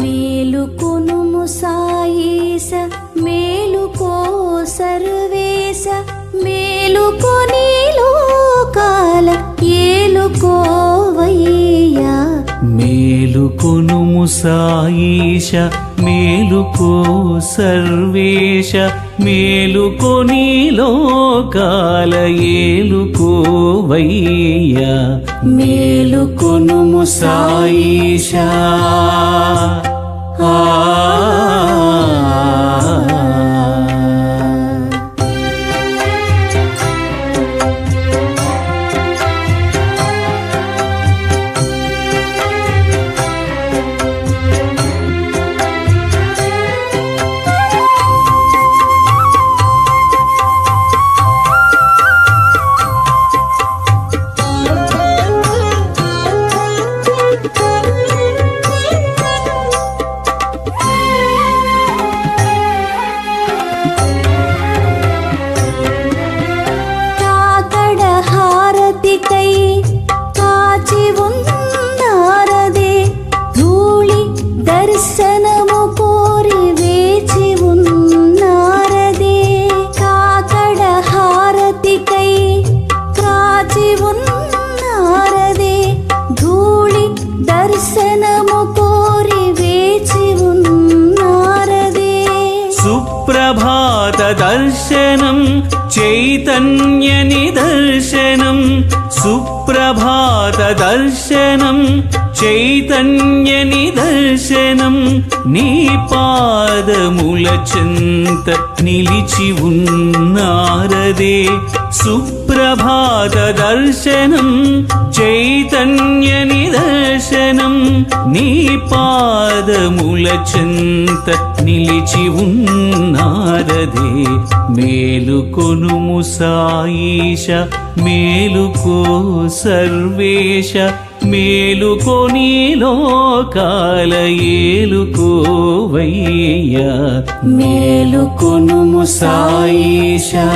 మేలుకొనుము సాయేస మేలుకో సర్వేశ మేలుకొని మేలుకొనుము సాయిష మేలుకో సర్వేశ మేలుకొని లోకాల ఏలుకోవయ్యా మేలుకొనుము సాయిష. ఆ దర్శనము కోరి వేచి ఉన్నారదే. కాకడ హారతికై కాచి ఉన్నారదే. ధూళి దర్శనము కోరి వేచి ఉన్నారదే. సుప్రభాత దర్శనం చైతన్య నిదర్శనం సుప్రభాత దర్శనం చైతన్య నిదర్శనం నీ పాదముల చింత నిలిచి ఉన్నారదే. సుప్రభాత దర్శనం చైతన్య నిదర్శనం నీ పాదముల చింత నిలిచి ఉన్నారదే. మేలుకొనుము సాయిష మేలుకో సర్వేశ మేలుకొని లోకాల ఏలుకోవయ్యా. మేలు కొను ముసాయిషా